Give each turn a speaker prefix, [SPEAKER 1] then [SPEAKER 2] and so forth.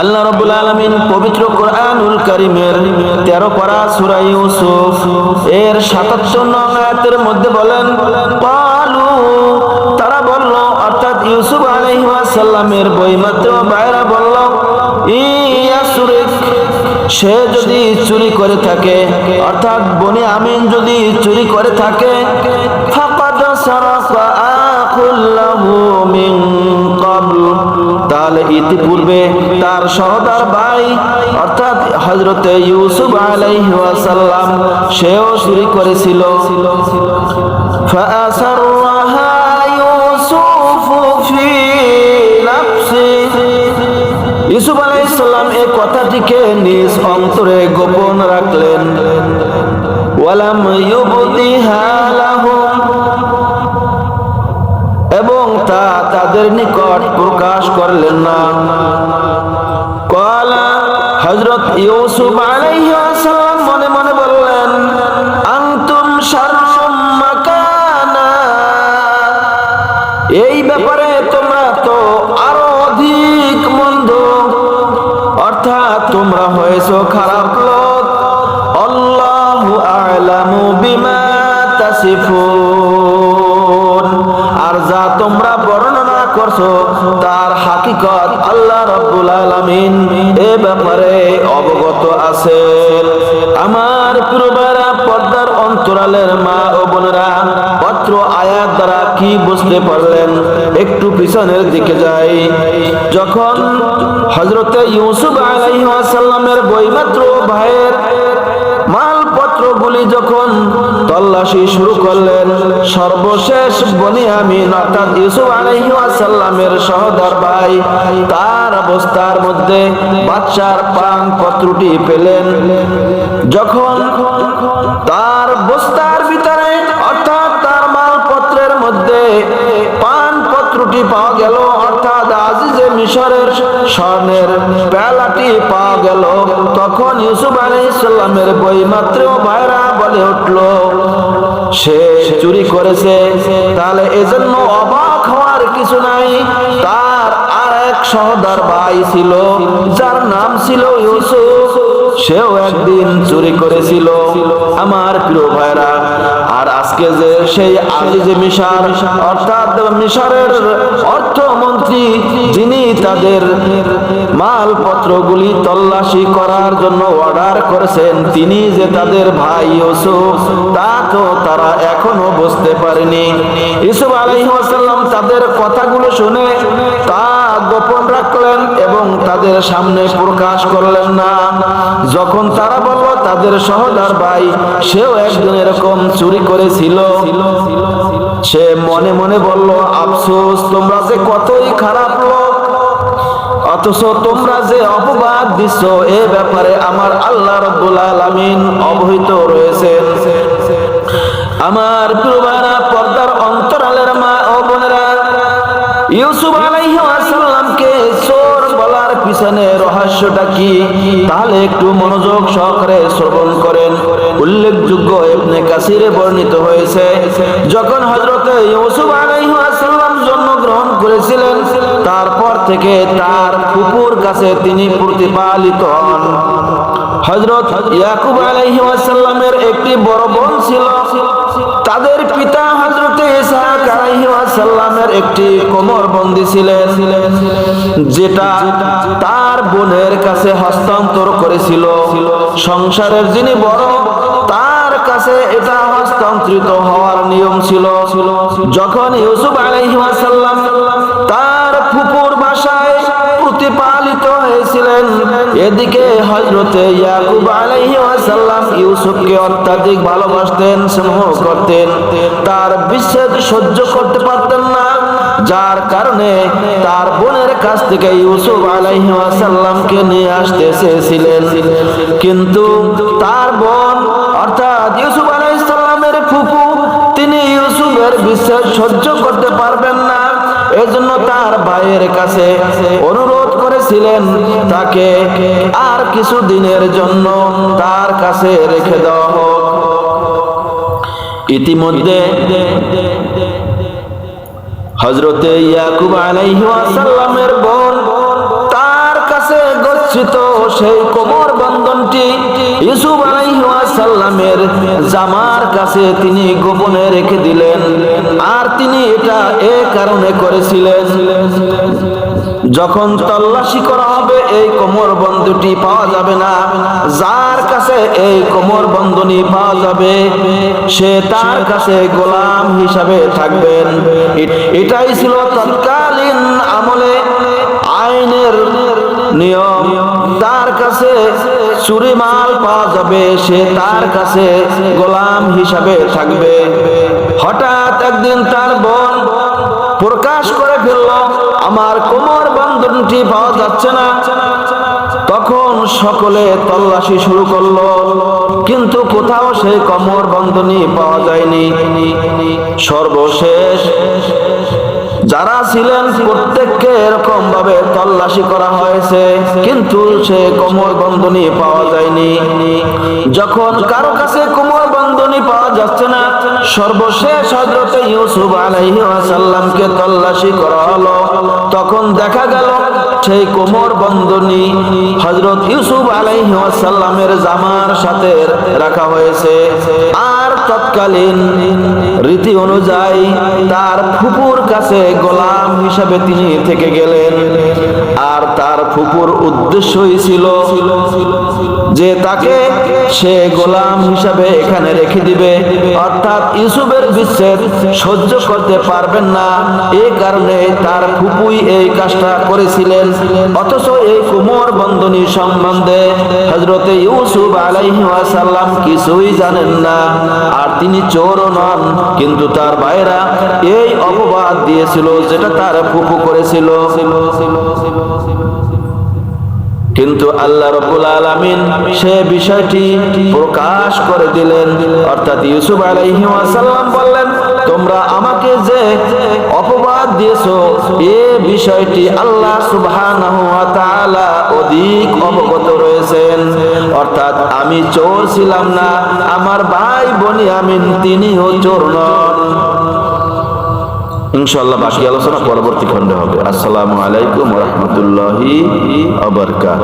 [SPEAKER 1] আল্লাহ পবিত্র কোরআনুল কারীমের 13 পারা ইউসুফ এর 77 নং আয়াতের মধ্যে বলেন ক্বালু তারা বলল, অর্থাৎ ইউসুফ বাইরা বলল, ইয়াসুরিক, সে যদি চুরি করে থাকে, অর্থাৎ বনি আমিন যদি চুরি করে থাকে ইতিপূর্বে তার সহদার ভাই, অর্থাৎ হজরতে ইউসুফ সেও চুরি করেছিল। ইউসুফ এই কথাটিকে নিজ অন্তরে গোপন রাখলেন। ওয়ালাম ইউবদিহা তাদের নিকট প্রকাশ করলেন না। কলা হযরত ইউসুফ মনে মনে বললেন, আনতুম শাররুম মাকানা। এই ব্যাপারে তোমরা তো আরও অধিক মন্দ। অর্থাৎ তোমরা হয়েছো খারাপ লোক। আল্লাহু আ'লামু বিমা তাসিফুন। আর যা তোমরা বর্ণনা করছ, তার হাকিকত আল্লাহ রাব্বুল আলামিন এ ব্যাপারে অবগত আছেন আমার প্রিয়রা পর্দার অন্তরালের মা ও বোনেরা, পত্র আয়াত দ্বারা কি বুঝতে পারলেন? একটু পিছনের দিকে যাই। যখন হজরতে ইউসুফ আলাইহিস সালামের বইমাত্র ভাইয়ের মালপত্রগুলি যখন তল্লাশি শুরু করলেন, সর্বশেষ বনি আমিন অর্থাৎ ইউসুফ আলাইহি ওয়াসাল্লামের সহদর ভাই, তার অবস্থার মধ্যে বাচ্চার পান পত্রটি পেলেন। যখন তার বস্তার ভিতরে, অর্থাৎ তার মালপত্রের মধ্যে পান পত্রটি পাওয়া গেল, অর্থাৎ আজিজে মিশরের স্বর্ণের পেলাটি পাওয়া গেল, তখন ইউসুফ আলাইসাল্লামের বই মাত্র ভাইরা বলে উঠল, সে চুরি করেছে, তাহলে এজন্য অবাক হওয়ার কিছু নাই। তার আর এক সহদার ভাই ছিল, যার নাম ছিল ইউসুফ। সেও একদিন চুরি করেছিল। আমার প্রিয় ভাইরা আর আজকে যে সেই আজিজে মিশার, অর্থাৎ মিশরের অর্থমন্ত্রী, যিনি তাদের মালপত্রগুলি তল্লাশি করার জন্য অর্ডার করেছেন, তিনি যে তাদের ভাই ইউসুফ, তা তো তারা এখনও বুঝতে পারেনি। ইউসুফ আলাইহিস সালাম তাদের কথাগুলো শুনে তা গোপন রাখলেন এবং তাদের সামনে প্রকাশ করলেন না। যখন তারা বলল, তাদের সহদার ভাই, সেও একজন এরকম চুরি করেছিল। সে মনে মনে বলল, আফসোস, তোমরা যে কতই খারাপ লোক। অথচ তোমরা যে অপবাদ দিচ্ছ, এ ব্যাপারে আমার আল্লাহ রব্বুল আলামিন অবহিত রয়েছেন। আমার পর্দার অন্তরালের মা ও বোনেরা, ইউসুফ রহস্যটা কি? তাহলে একটু মনোযোগ সহকারে শ্রবণ করেন। উল্লেখযোগ্য বর্ণিত হয়েছে, যখন ইউসুফ করেছিলেন, তারপর থেকে তার ফুপুর কাছে তিনি প্রতিপালিত হন। হযরত ইয়াকুব আলাইহিস একটি বড় বোন ছিল, তাদের পিতা হযরতে ইসহাক আলাইহিস একটি কোমর বন্দী ছিলেন, যেটা তার বোনের কাছে হস্তান্তর করেছিল। সংসারের যিনি বড়, তার কাছে এটা হস্তান্তরিত হওয়ার নিয়ম ছিল। যখন ইউসুফ আলাইহিস তার ফুপুর বাসায় প্রতিপালিত হয়েছিলেন এদিকে হজরতে ইয়াকুব আলাইহিস সালাম ইউসুফকে অত্যাধিক ভালোবাসতেন, স্নেহ করতেন। তার বিচ্ছেদ সহ্য করতে পারতেন না। যার কারণে তার বোনের কাছ থেকে ইউসুফ আলাইহিস সালামকে নিয়ে আসতে চেয়েছিলেন। কিন্তু তার বোন, অর্থাৎ ইউসুফ আলাইহিস সালামের ফুফু তিনি ইউসুফের বিশ্বাস সহ্য করতে পারবেন না। এজন্য তার ভাইয়ের কাছে অনুরোধ করেছিলেন তাকে আর কিছু দিনের জন্য তার কাছে রেখে দেওয়া হোক। ইতিমধ্যে হজরতে ইয়াকুব আলাইহিস সালামের বোন তার কাছে প্রকাশিত সেই কোমর বন্ধনটি ইউসুফ আলাইসাল্লামের জামার কাছে তিনি গোপনে রেখে দিলেন, আর তিনি এটা এ কারণে করেছিলেন। যখন তল্লাশি করা হবে, এই কোমর বন্ধুটি পাওয়া যাবে না। যার কাছে এই কোমর বন্ধনী পাওয়া যাবে, সে তার কাছে গোলাম হিসাবে থাকবেন এটাই ছিল তৎকালীন আমলে আইনের নিয়ম। তার কাছে চুরি মাল পাওয়া যাবে, সে তার কাছে গোলাম হিসাবে থাকবে। হঠাৎ একদিন তার বোন আমার কোমর বন্ধনটি পাওয়া যাচ্ছে না। তখন সকলে তল্লাশি শুরু করল। কিন্তু কোথাও সেই কোমর বন্ধনী পাওয়া যায়নি। সর্বশেষ যারা ছিলেন প্রত্যেককে এরকম ভাবে তল্লাশি করা হয়েছে, কিন্তু সে কোমর বন্ধনী পাওয়া যায়নি। যখন কারও কাছে কোমর বন্ধনী পাওয়া যাচ্ছে না সর্বশেষ হজরতে ইউসুফ আলাইহি ওয়াসাল্লামকে তল্লাশি করা হলো। তখন দেখা গেল সেই কোমর বন্ধনী হজরত ইউসুফ আলাইহি ওয়াসাল্লামের জামার সাথে রাখা হয়েছে। আর তৎকালীন রীতি অনুযায়ী তার ফুপুর কাছে গোলাম হিসাবে তিনি থেকে গেলেন। আর তার ফুপুর উদ্দেশ্যই ছিল যে তাকে সে গোলাম হিসাবে এখানে রেখে দিবে। অর্থাৎ ইউসুফের বিচ্ছেদ সহ্য করতে পারবেন না। এই কারণে তার ফুপুই এই কাজটা করেছিলেন। অথচ এই কুমোর বন্ধনী সম্বন্ধে হজরতে ইউসুফ আলাইহি ওয়াসাল্লাম কিছুই জানেন না। আর তিনি চোরও নন, কিন্তু তার ভাইরা এই অপবাদ দিয়েছিল যেটা তার ফুপু করেছিল। কিন্তু আল্লাহ রব্বুল আলামিন সে বিষয়টি প্রকাশ করে দিলেন। অর্থাৎ ইউসুফ আলাইহি ওয়াসাল্লাম বললেন, তোমরা আমাকে যে অপবাদ দিয়েছ, এ বিষয়টি আল্লাহ তাআলা অধিক অবগত রয়েছেন। অর্থাৎ আমি চোর ছিলাম না, আমার ভাই বনিয়ামিন তিনিও চোর নন। ইনশাআল্লাহ বাকি আলোচনা পরবর্তী খণ্ডে হবে। আসসালামু আলাইকুম রহমতুল্লাহি আবরকাত